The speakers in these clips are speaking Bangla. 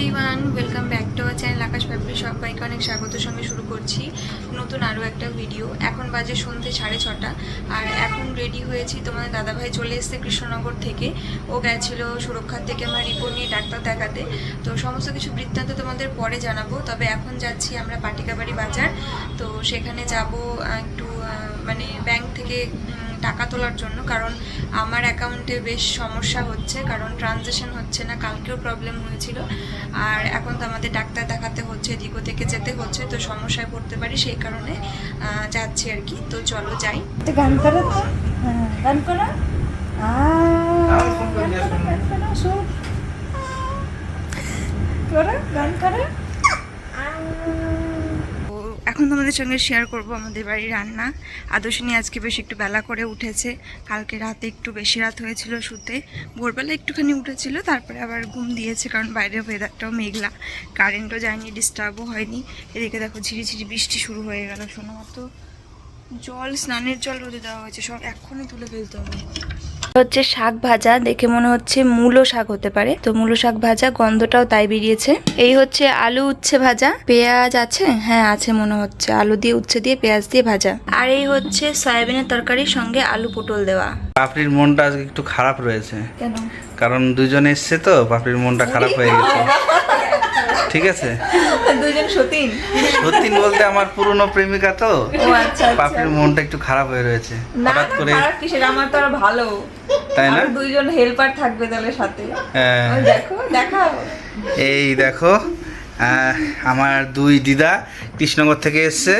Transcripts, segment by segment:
Everyone welcome back to our channel Akash family সবাইকে অনেক স্বাগতের সঙ্গে শুরু করছি নতুন আরও একটা ভিডিও এখন বাজে সন্ধ্যে সাড়ে ছটা, আর এখন রেডি হয়েছি। তোমাদের দাদাভাই চলে এসেছে কৃষ্ণনগর থেকে। ও গেছিল সুরক্ষার থেকে আমার রিপোর্ট নিয়ে ডাক্তার দেখাতে। তো সমস্ত কিছু বৃত্তান্ত তোমাদের পরে জানাব। তবে এখন যাচ্ছি আমরা পাটিকাবাড়ি বাজার। তো সেখানে যাব একটু মানে ব্যাংক থেকে টাকা তোলার জন্য কারণ আমার অ্যাকাউন্টে বেশ সমস্যা হচ্ছে কারণ ট্রানজেকশন হচ্ছে না কালকেও প্রবলেম হয়েছিল। আর এখন তো আমাদের ডাক্তার দেখাতে হচ্ছে দিগো থেকে যেতে হচ্ছে তো সমস্যায় পড়তে পারি সেই কারণে যাচ্ছি আর কি। তো চলো যাই। গান করো হ্যাঁ গান করো? আহ, গান করো, গান করো, শোন। করো, গান করো তো এখন তোমাদের সঙ্গে শেয়ার করব আমাদের বাড়ির রান্না। আদর্শিনী আজকে বেশ একটু বেলা করে উঠেছে। কালকে রাতে একটু বেশি রাত হয়েছিল শুতে। ভোরবেলা একটুখানি উঠেছিল, তারপরে আবার ঘুম দিয়েছে কারণ বাইরের ওয়েদারটাও মেঘলা। কারেন্টও যায়নি ডিস্টার্বও হয়নি। এদিকে দেখো ঝিরিঝিরি বৃষ্টি শুরু হয়ে গেল, শোনো জল, স্নানের জল রোদে দেওয়া হয়েছে, সব এক্ষুনি তুলে ফেলতে হবে। হচ্ছে শাক ভাজা দেখে মনে হচ্ছে মূলো শাক হতে পারে। তো মূলো শাক ভাজা গন্ধটাও তাই বেরিয়েছে। এই হচ্ছে আলু উচ্ছে ভাজা। পেঁয়াজ আছে? হ্যাঁ আছে মনে হচ্ছে। আলু দিয়ে উচ্ছে দিয়ে পেঁয়াজ দিয়ে ভাজা। আর এই হচ্ছে সয়াবিনের তরকারির সঙ্গে আলু পটল দেওয়া। পাপড়ির মনটা আজকে একটু খারাপ রয়েছে। কেন? কারণ দুজন এসছে তো পাপড়ির মনটা খারাপ হয়ে গেছে। ঠিক আছে? দুজন সতীন। সতীন বলতে আমার পুরনো প্রেমিকা তো? ও আচ্ছা পাপড়ির মনটা একটু খারাপ হয়ে রয়েছে। হঠাৎ করে কিসের? আমার তো আর ভালো। তাই না? দুইজন হেল্পার থাকবে তাহলে সাথে। হ্যাঁ, দেখো দেখাও। এই দেখো আমার দুই দিদা কৃষ্ণনগর থেকে এসছে।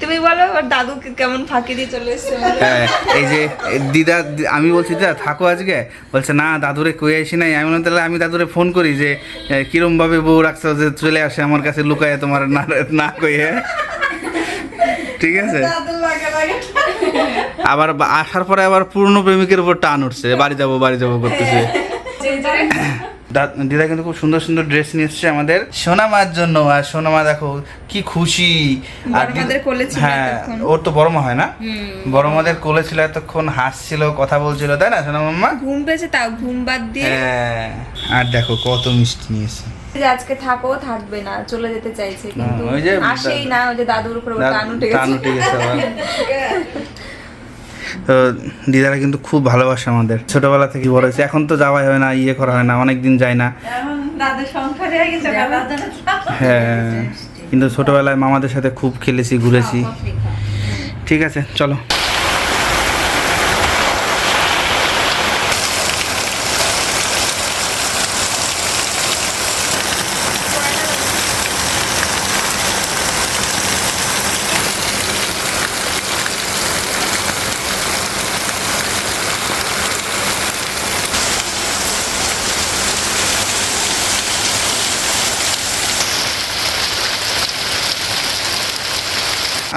তুমি বলো ওর দাদু কেমন ফাঁকি দিয়ে চলে এসছে? হ্যাঁ, এই যে দিদা আমি বলছি দিদা থাকো আজকে? বলছে না দাদুরে কই আসি নাই। আমি বললাম তাহলে আমি দাদুরে ফোন করি যে কিরম ভাবে বউ রাখছো যে চলে আসে আমার কাছে লুকায় তোমার না না কইয়ে? ঠিক আছে? আবার আসার পরে আবার পুরনো প্রেমিকের উপর টান উঠছে। বাড়ি যাব বাড়ি যাব করতেছে। দিদা কিন্তু খুব সুন্দর সুন্দর ড্রেস নিয়ে এসছে আমাদের। সোনামার জন্য আর সোনামা দেখো কি খুশি। আর বড় মাদের কোলে হ্যাঁ এতক্ষণ। ওর তো বড় মা হয় না? বড় মাদের কোলে ছিল এতক্ষণ হাসছিল কথা বলছিল তাই না সোনা মাম্মা ঘুম পেয়েছে তাও ঘুম বাদ দিয়ে। হ্যাঁ। আর দেখো কত মিষ্টি নিয়েছে যে আজকে থাকো থাকবে না চলে যেতে চাইছে কিন্তু আসেই না ওই যে দাদুর উপরে টান উঠে গেছে। তো দিদারা কিন্তু খুব ভালোবাসে আমাদের। ছোটবেলা থেকে বড় হয়েছে। এখন তো যাওয়াই হয় না ইয়ে করা হয় না অনেক দিন যায় না। হ্যাঁ কিন্তু ছোটবেলায় মামাদের সাথে খুব খেলেছি, ঘুরেছি। ঠিক আছে, চলো।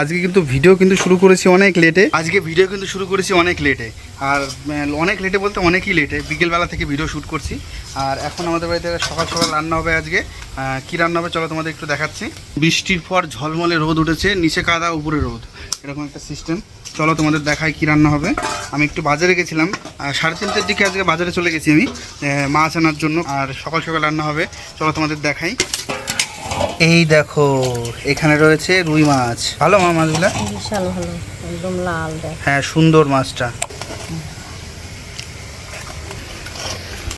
আজকে কিন্তু ভিডিও কিন্তু শুরু করেছি অনেক লেটে আজকে ভিডিও কিন্তু শুরু করেছি অনেক লেটে আর অনেক লেটে বলতে অনেকই লেটে বিকেলবেলা থেকে ভিডিও শ্যুট করছি। আর এখন আমাদের বাড়িতে সকাল সকাল রান্না হবে আজকে। কি রান্না হবে চলো তোমাদের একটু দেখাচ্ছি। বৃষ্টির পর ঝলমলে রোদ উঠেছে, নিচে কাদা, উপরে রোদ। এরকম একটা সিস্টেম চলো তোমাদের দেখায় কি রান্না হবে। আমি একটু বাজারে গেছিলাম। সাড়ে তিনটের দিকে আজকে বাজারে চলে গেছি আমি মাছ আনার জন্য। আর সকাল সকাল রান্না হবে। চলো তোমাদের দেখাই। এই দেখো এখানে রয়েছে রুই মাছ। ভালো মা মাছগুলা? বিশাল ভালো একদম লাল হ্যাঁ সুন্দর মাছটা।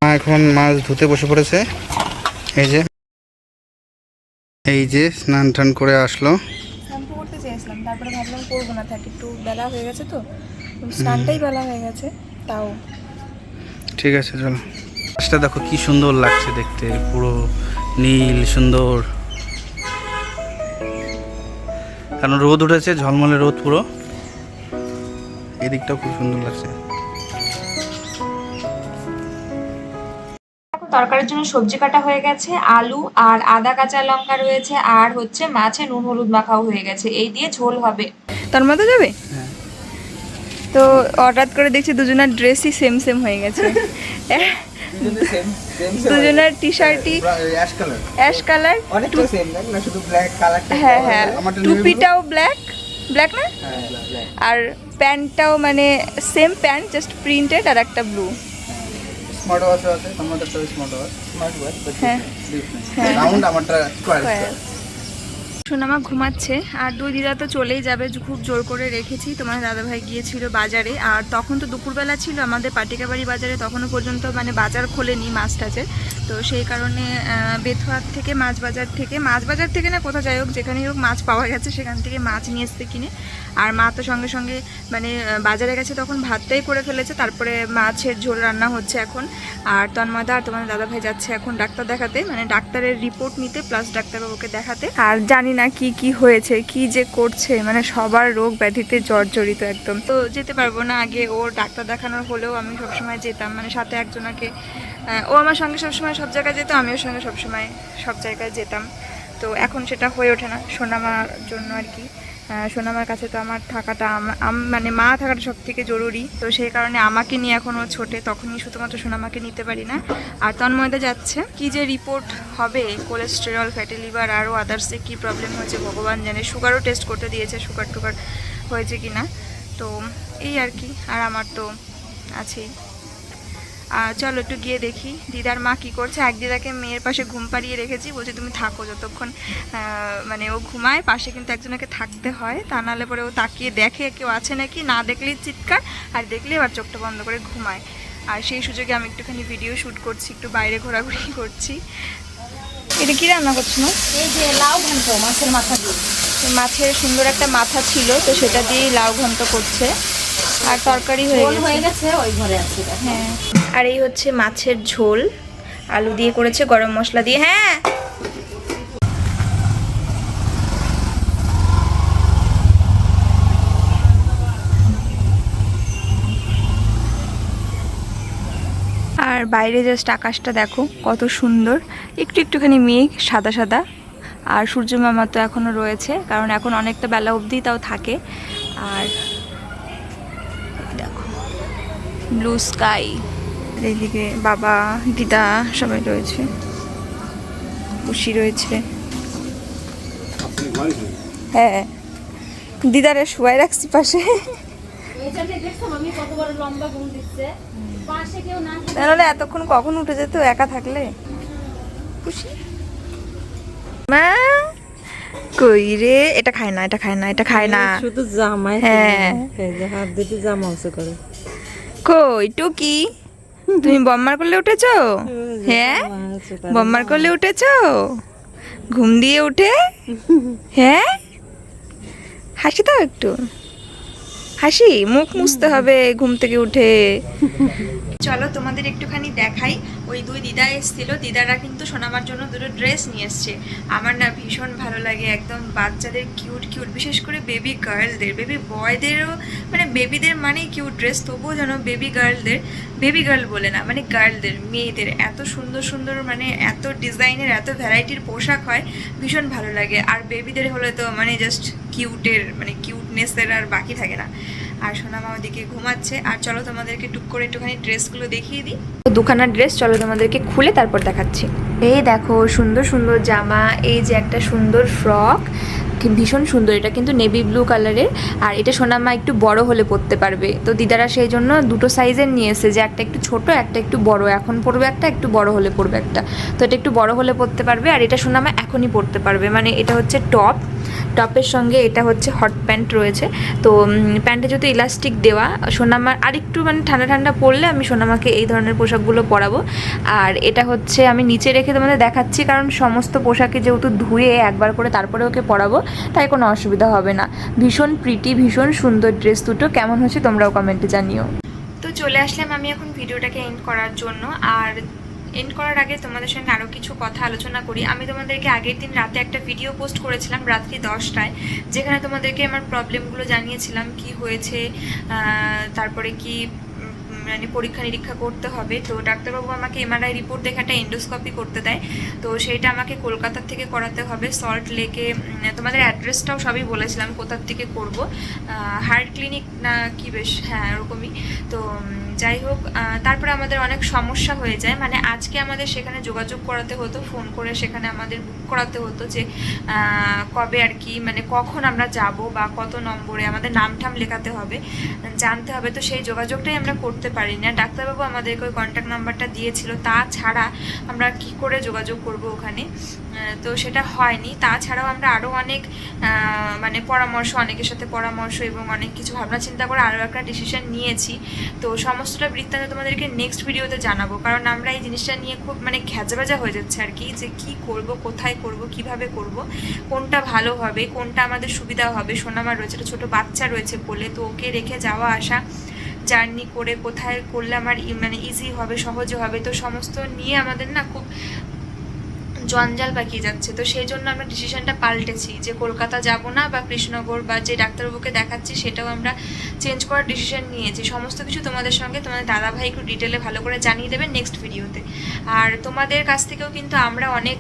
মা এখন মাছ ধুতে বসে পড়েছে। এই যে এই যে স্নান টান করে আসলো। করতে চেয়েছিলাম তারপরে ভাবলাম করব না থাক একটু বেলা হয়ে গেছে তো। স্নানটাই বেলা হয়ে গেছে তাও। ঠিক আছে চলো। মাছটা দেখো কি সুন্দর লাগছে দেখতে পুরো নীল সুন্দর। কারণ রোদ উঠেছে ঝলমলে রোদ পুরো। এদিকটাও খুব সুন্দর লাগছে। তরকারির জন্য সবজি কাটা হয়ে গেছে আলু আর আদা কাঁচা লঙ্কা রয়েছে আর হচ্ছে মাছে নুন হলুদ মাখাও হয়ে গেছে। এই দিয়ে ঝোল হবে। তার মধ্যে যাবে? হ্যাঁ। তো হঠাৎ করে দেখছি দুজনের ড্রেসই সেম সেম হয়ে গেছে। দুজনের টি শার্টই অ্যাশ কালার অ্যাশ কালার অনেকটা সেম না শুধু ব্ল্যাক কালারটা হ্যাঁ হ্যাঁ। টুপিটাও ব্ল্যাক ব্ল্যাক না? হ্যাঁ আর প্যান্টটাও মানে সেম প্যান্ট জাস্ট প্রিন্টেড আর একটা ব্লু স্মার্ট ওয়াচ আছে আমাদের তো স্মার্ট ওয়াচ স্মার্ট ওয়াচ হ্যাঁ। রাউন্ড হ্যাঁ। আমারটা square. সোনামা ঘুমাচ্ছে আর দুই দিদা তো চলেই যাবে খুব জোর করে রেখেছি। তোমার দাদাভাই গিয়েছিল বাজারে, আর তখন তো দুপুরবেলা ছিল, আমাদের পাটিকাবাড়ি বাজারে তখনও পর্যন্ত মানে বাজার খোলেনি মাছ টাছের তো সেই কারণে বেথুয়ার থেকে, মাছ বাজার থেকে, মাছ বাজার থেকে না কোথাও যাই হোক, যেখানেই হোক মাছ পাওয়া গেছে, সেখান থেকে মাছ নিয়ে এসছে কিনে। আর মা তো সঙ্গে সঙ্গে মানে বাজারে গেছে তখন ভাতটাই করে ফেলেছে, তারপরে মাছের ঝোল রান্না হচ্ছে এখন। আর তন্ময়দা আর তোমার দাদাভাই যাচ্ছে এখন ডাক্তার দেখাতে মানে ডাক্তারের রিপোর্ট নিতে প্লাস ডাক্তারবাবুকে দেখাতে। আর জানি না কি কি হয়েছে, কি যে করছে মানে সবার রোগ ব্যাধিতে জর্জরিত একদম। তো যেতে পারব না, আগে ওর ডাক্তার দেখানোর হলেও আমি সবসময় যেতাম মানে সাথে একজনাকে ও আমার সঙ্গে সবসময় সব জায়গায় যেত, আমিও সঙ্গে সবসময় সব জায়গায় যেতাম। তো এখন সেটা হয়ে ওঠে না, সোনামার জন্য আর কি। সোনামার কাছে তো আমার থাকাটা আম- আম- মানে মা থাকাটা সব থেকে জরুরি। তো সেই কারণে আমাকে নিয়ে এখন ও ছোটে, তখনই শুধুমাত্র সোনামাকে নিতে পারি না। আর তন্ময়দা যাচ্ছে। কি যে রিপোর্ট হবে? কোলেস্টেরল, ফ্যাটি লিভার, আরও আদার্সে কী প্রবলেম হয়েছে? ভগবান জানে। সুগারও টেস্ট করতে দিয়েছে। সুগার টুগার হয়েছে কি না তো এই আর কি। আর আমার তো আছেই। আর চলো একটু গিয়ে দেখি। দিদার মা কি করছে? এক দিদাকে মেয়ের পাশে ঘুম পাড়িয়ে রেখেছি। বলছে, তুমি থাকো যতক্ষণ মানে ও ঘুমায়। পাশে কিন্তু একজনকে থাকতে হয়। তা নাহলে পরে ও তাকিয়ে দেখে কেউ আছে নাকি? না দেখলেই চিৎকার। আর দেখলেই আবার চোখটা বন্ধ করে ঘুমায়। আর সেই সুযোগে আমি একটুখানি ভিডিও শ্যুট করছি। একটু বাইরে ঘোরাঘুরি করছি। এটা কি রান্না করছ না এই যে লাউ ঘন্ট মাছের মাথা দিয়ে। মাছের সুন্দর একটা মাথা ছিল তো সেটা দিয়েই লাউ ঘন্ট করছে। আর তরকারি হয়ে হয়ে গেছে। ওই ঘরে আছে হ্যাঁ। আর এই হচ্ছে মাছের ঝোল। আলু দিয়ে করেছে গরম মশলা দিয়ে। হ্যাঁ আর বাইরে জাস্ট আকাশটা দেখো, কত সুন্দর। একটু একটুখানি মেঘ, সাদা সাদা। আর সূর্য মামা তো এখনও রয়েছে, কারণ এখন অনেকটা বেলা অবধি তাও থাকে। আর দেখো ব্লু স্কাই এইদিকে বাবা, দিদা সবাই রয়েছে। খুশি রয়েছে। হ্যাঁ দিদারে শুয়াই রাখছি পাশে। আমি লম্বা দিচ্ছে। তাহলে এতক্ষণ কখন উঠে যেত? একা থাকলে? খুশি? মা? কই রে? এটা খায় না এটা খায় না এটা খায় না। শুধু জামাই হ্যাঁ। এই হাত দুটি জামা করে। কই টুকি? তুমি বম্মার করলে উঠেছো? হ্যাঁ? বম্মার করলে উঠেছো? ঘুম দিয়ে উঠে? হ্যাঁ? হাসি দাও একটু। হাসি? মুখ মুছতে হবে ঘুম থেকে উঠে। চলো তোমাদের একটুখানি দেখাই। ওই দুই দিদা এসেছিল। দিদারা কিন্তু সোনামার জন্য দুটো ড্রেস নিয়ে এসছে। আমার না ভীষণ ভালো লাগে। একদম বাচ্চাদের কিউট কিউট বিশেষ করে বেবি গার্লদের বেবি বয়দেরও মানে বেবিদের মানেই কিউট ড্রেস তবুও যেন বেবি গার্লদের বেবি গার্ল বলে না মানে গার্লদের মেয়েদের এত সুন্দর সুন্দর মানে এত ডিজাইনের এত ভ্যারাইটির পোশাক হয় ভীষণ ভালো লাগে। আর বেবিদের হলে তো মানে জাস্ট কিউটের মানে কিউটনেসের আর বাকি থাকে না। আর সোনামা ওদিকে ঘুমাচ্ছে। আর চলো তোমাদেরকে টুক করে একটুখানি ড্রেসগুলো দেখিয়ে দিই। দুখানা ড্রেস, চলো তোমাদেরকে খুলে তারপর দেখাচ্ছি। এই দেখো, সুন্দর সুন্দর জামা, এই যে একটা সুন্দর ফ্রক। ভীষণ সুন্দর, এটা কিন্তু নেভি ব্লু কালারের। আর এটা সোনামা একটু বড় হলে পরতে পারবে। তো দিদারা সেই জন্য দুটো সাইজের নিয়ে এসে যে একটা একটু ছোট, একটা একটু বড়। এখন পরবে একটা, একটু বড় হলে পরবে একটা। তো এটা একটু বড় হলে পরতে পারবে, আর এটা সোনামা এখনই পরতে পারবে। মানে এটা হচ্ছে টপ। টপের সঙ্গে এটা হচ্ছে হট প্যান্ট রয়েছে। তো প্যান্টে যেহেতু ইলাস্টিক দেওয়া সোনামার আরেকটু মানে ঠান্ডা ঠান্ডা পড়লে আমি সোনামাকে এই ধরনের পোশাকগুলো পরাবো। আর এটা হচ্ছে আমি নিচে রেখে তোমাদের দেখাচ্ছি, কারণ সমস্ত পোশাকে যেহেতু ধুয়ে একবার করে তারপরে ওকে পরাবো, তাই কোনো অসুবিধা হবে না। ভীষণ প্রিটি ভীষণ সুন্দর ড্রেস দুটো, কেমন হচ্ছে তোমরাও কমেন্টে জানিও। তো চলে আসলাম আমি এখন ভিডিওটাকে এন্ড করার জন্য। আর এন্ড করার আগে তোমাদের সঙ্গে আরও কিছু কথা আলোচনা করি। আমি তোমাদেরকে আগের দিন রাতে একটা ভিডিও পোস্ট করেছিলাম রাত্রি দশটায়, যেখানে তোমাদেরকে আমার প্রবলেমগুলো জানিয়েছিলাম, কি হয়েছে তারপরে কি মানে পরীক্ষা নিরীক্ষা করতে হবে। তো ডাক্তারবাবু আমাকে এমআরআই রিপোর্ট দেখে একটা এন্ডোস্কপি করতে দেয়। তো সেইটা আমাকে কলকাতার থেকে করাতে হবে। সল্ট লেকে তোমাদের অ্যাড্রেসটাও সবই বলেছিলাম, কোথার থেকে করব। হার্ট ক্লিনিক না কি বেশ হ্যাঁ ওরকমই। তো যাই হোক তারপরে আমাদের অনেক সমস্যা হয়ে যায়। মানে আজকে আমাদের সেখানে যোগাযোগ করাতে হতো, ফোন করে সেখানে আমাদের বুক করাতে হতো যে কবে আর কি মানে কখন আমরা যাব বা কত নম্বরে আমাদের নাম ঠাম লেখাতে হবে, জানতে হবে। তো সেই যোগাযোগটাই আমরা করতে পারি না ডাক্তারবাবু আমাদেরকে ওই কন্ট্যাক্ট নাম্বারটা দিয়েছিল। তাছাড়া আমরা কি করে যোগাযোগ করব ওখানে? তো সেটা হয়নি। তাছাড়াও আমরা আরও অনেক মানে পরামর্শ, অনেকের সাথে পরামর্শ এবং অনেক কিছু ভাবনা চিন্তা করে আরও একটা ডিসিশন নিয়েছি। তো সমস্তটা বৃত্তান্ত তোমাদেরকে নেক্সট ভিডিওতে জানাব। কারণ আমরা এই জিনিসটা নিয়ে খুব মানে ঘ্যাজাবাজা হয়ে যাচ্ছে আর কি, যে কি করব, কোথায় করব, কীভাবে করব, কোনটা ভালো হবে, কোনটা আমাদের সুবিধা হবে। সোনামার রয়েছে, একটা ছোটো বাচ্চা রয়েছে বলে তো ওকে রেখে যাওয়া আসা, জার্নি করে কোথায় করলে আমার মানে ইজি হবে, সহজে হবে। তো সমস্ত নিয়ে আমাদের না খুব জঞ্জাল পাকিয়ে যাচ্ছে? তো সেই জন্য আমরা ডিসিশনটা পাল্টেছি যে কলকাতা যাব না বা কৃষ্ণনগর বা যে ডাক্তারবাবুকে দেখাচ্ছি সেটাও আমরা চেঞ্জ করার ডিসিশন নিয়েছি। সমস্ত কিছু তোমাদের সঙ্গে তোমাদের দাদাভাই একটু ডিটেলে ভালো করে জানিয়ে দেবে নেক্সট ভিডিওতে আর তোমাদের কাছ থেকেও কিন্তু আমরা অনেক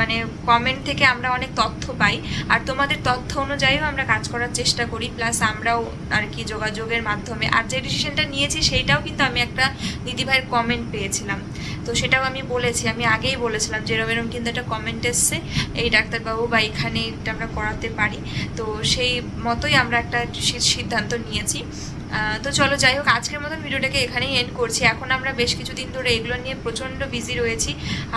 মানে কমেন্ট থেকে আমরা অনেক তথ্য পাই। আর তোমাদের তথ্য অনুযায়ীও আমরা কাজ করার চেষ্টা করি। প্লাস আমরাও আর কি যোগাযোগের মাধ্যমে। আর যে ডিসিশনটা নিয়েছি সেইটাও কিন্তু আমি একটা দিদিভাইয়ের কমেন্ট পেয়েছিলাম। তো সেটাও আমি বলেছি, আমি আগেই বলেছিলাম যে এরম এরম কিন্তু একটা কমেন্ট এসছে, এই ডাক্তারবাবু বা এখানে এটা আমরা করাতে পারি। তো সেই মতোই আমরা একটা সিদ্ধান্ত নিয়েছি। তো চলো যাই হোক, আজকের মতন ভিডিওটাকে এখানেই এন্ড করছি। এখন আমরা বেশ কিছুদিন ধরে এগুলো নিয়ে প্রচণ্ড বিজি রয়েছি।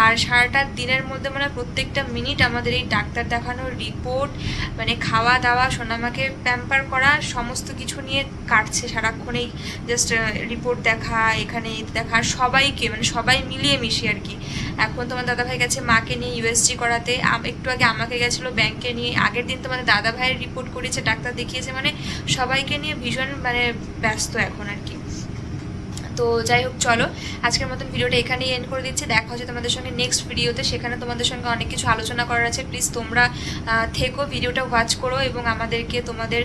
আর সারাটা দিনের মধ্যে মানে প্রত্যেকটা মিনিট আমাদের এই ডাক্তার দেখানোর রিপোর্ট মানে খাওয়া দাওয়া, সোনামাকে প্যাম্পার করা, সমস্ত কিছু নিয়ে কাটছে সারাক্ষণেই। জাস্ট রিপোর্ট দেখা, এখানে দেখা, সবাইকে মানে সবাই মিলিয়ে মিশিয়ে আর কি। এখন তোমার দাদাভাই গেছে মাকে নিয়ে ইউএসজি করাতে। একটু আগে আমাকে গেছিল ব্যাংকে নিয়ে। আগের দিন তোমাদের দাদা ভাইয়ের রিপোর্ট করেছে, ডাক্তার দেখিয়েছে। মানে সবাইকে নিয়ে ভীষণ মানে ব্যস্ত এখন আর কি। তো যাই হোক, চলো। আজকের মতন ভিডিওটা এখানেই এন্ড করে দিচ্ছি। দেখা হচ্ছে তোমাদের সঙ্গে নেক্সট ভিডিওতে সেখানে তোমাদের সঙ্গে অনেক কিছু আলোচনা করার আছে। প্লিজ তোমরা থেকো ভিডিওটা ওয়াচ করো এবং আমাদেরকে তোমাদের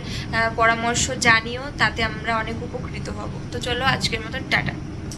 পরামর্শ জানিও। তাতে আমরা অনেক উপকৃত হব। তো চলো, আজকের মতন, টাটা।